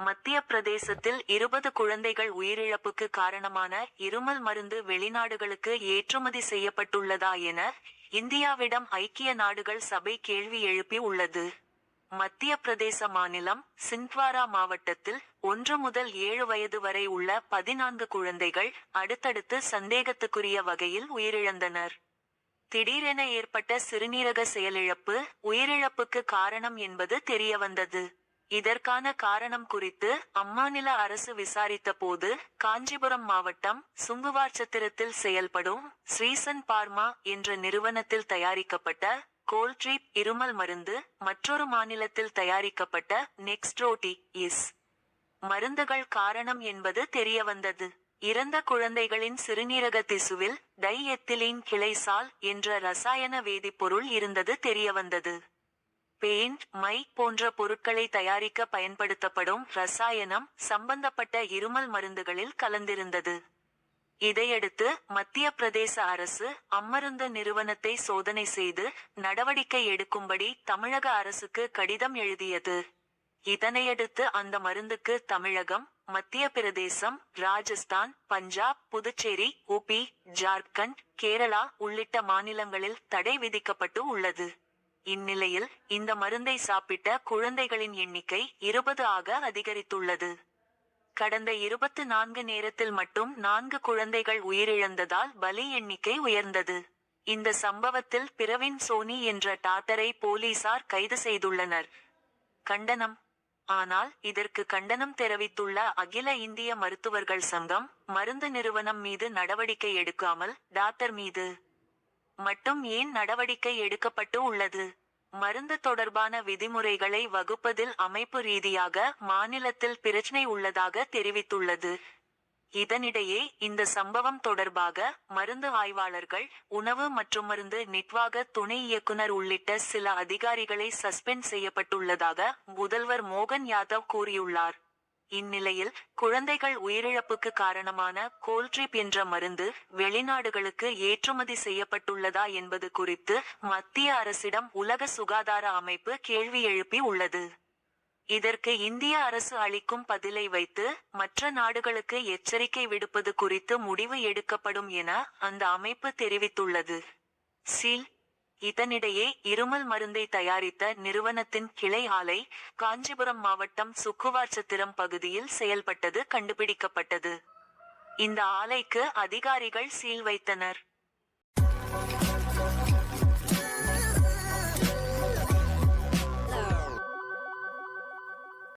மத்திய பிரதேசத்தில் இருபது குழந்தைகள் உயிரிழப்புக்கு காரணமான இருமல் மருந்து வெளிநாடுகளுக்கு ஏற்றுமதி செய்யப்பட்டுள்ளதா என இந்தியாவிடம் ஐக்கிய நாடுகள் சபை கேள்வி எழுப்பி உள்ளது. மத்திய பிரதேச மாநிலம் சிந்த்வாரா மாவட்டத்தில் ஒன்று முதல் ஏழு வயது வரை உள்ள பதினான்கு குழந்தைகள் அடுத்தடுத்து சந்தேகத்துக்குரிய வகையில் உயிரிழந்தனர். திடீரென ஏற்பட்ட சிறுநீரக செயலிழப்பு உயிரிழப்புக்கு காரணம் என்பது தெரியவந்தது. இதற்கான காரணம் குறித்து அம்மாநில அரசு விசாரித்த போது காஞ்சிபுரம் மாவட்டம் சுங்குவார்ச்சத்திரத்தில் செயல்படும் ஸ்ரீசன் பார்மா என்ற நிறுவனத்தில் தயாரிக்கப்பட்ட கோல்ட்ரீப் இருமல் மருந்து மற்றொரு மாநிலத்தில் தயாரிக்கப்பட்ட நெக்ஸ்ட்ரோடி இஸ். மருந்துகள் காரணம் என்பது தெரியவந்தது. இறந்த குழந்தைகளின் சிறுநீரக திசுவில் டை எத்திலீன் கிளைசால் என்ற ரசாயன வேதிப்பொருள் இருந்தது தெரியவந்தது. பெயிண்ட் மை போன்ற பொருட்களை தயாரிக்க பயன்படுத்தப்படும் ரசாயனம் சம்பந்தப்பட்ட இருமல் மருந்துகளில் கலந்திருந்தது. இதையடுத்து மத்திய பிரதேச அரசு அம்மருந்த நிறுவனத்தை சோதனை செய்து நடவடிக்கை எடுக்கும்படி தமிழக அரசுக்கு கடிதம் எழுதியது. இதனையடுத்து அந்த மருந்துக்கு தமிழகம் மத்திய பிரதேசம் ராஜஸ்தான் பஞ்சாப் புதுச்சேரி உபி ஜார்க்கண்ட் கேரளா உள்ளிட்ட மாநிலங்களில் தடை விதிக்கப்பட்டு உள்ளது. இந்நிலையில் இந்த மருந்தை சாப்பிட்ட குழந்தைகளின் எண்ணிக்கை இருபது ஆக அதிகரித்துள்ளது. கடந்த இருபத்து நான்கு நேரத்தில் மட்டும் நான்கு குழந்தைகள் உயிரிழந்ததால் பலி எண்ணிக்கை உயர்ந்தது. இந்த சம்பவத்தில் பிரவின் சோனி என்ற டாட்டரை போலீசார் கைது செய்துள்ளனர். கண்டனம். ஆனால் இதற்கு கண்டனம் தெரிவித்துள்ள அகில இந்திய மருத்துவர்கள் சங்கம் மருந்து நிறுவனம் மீது நடவடிக்கை எடுக்காமல் டாக்டர் மீது மட்டும் ஏன் நடவடிக்கை எடுக்கப்பட்டு உள்ளது? மருந்து தொடர்பான விதிமுறைகளை வகுப்பதில் அமைப்பு ரீதியாக மாநிலத்தில் பிரச்சனை உள்ளதாக தெரிவித்துள்ளது. இதனிடையே இந்த சம்பவம் தொடர்பாக மருந்து ஆய்வாளர்கள் உணவு மற்றும் மருந்து நிர்வாக துணை இயக்குனர் உள்ளிட்ட சில அதிகாரிகளை சஸ்பெண்ட் செய்யப்பட்டுள்ளதாக முதல்வர் மோகன் யாதவ் கூறியுள்ளார். இந்நிலையில் குழந்தைகள் உயிரிழப்புக்கு காரணமான கோல்ட்ரிப் என்ற மருந்து வெளிநாடுகளுக்கு ஏற்றுமதி செய்யப்பட்டுள்ளதா என்பது குறித்து மத்திய அரசிடம் உலக சுகாதார அமைப்பு கேள்வி எழுப்பி உள்ளது. இதற்கு இந்திய அரசு அளிக்கும் பதிலை வைத்து மற்ற நாடுகளுக்கு எச்சரிக்கை விடுப்பது குறித்து முடிவு எடுக்கப்படும் என அந்த அமைப்பு தெரிவித்துள்ளது. சீல் இதனிடையே இருமல் மருந்தை தயாரித்த நிறுவனத்தின் கிளை ஆலை காஞ்சிபுரம் மாவட்டம் சுக்குவார்சத்திரம் பகுதியில் செயல்பட்டது கண்டுபிடிக்கப்பட்டது. இந்த ஆலைக்கு அதிகாரிகள் சீல் வைத்தனர்.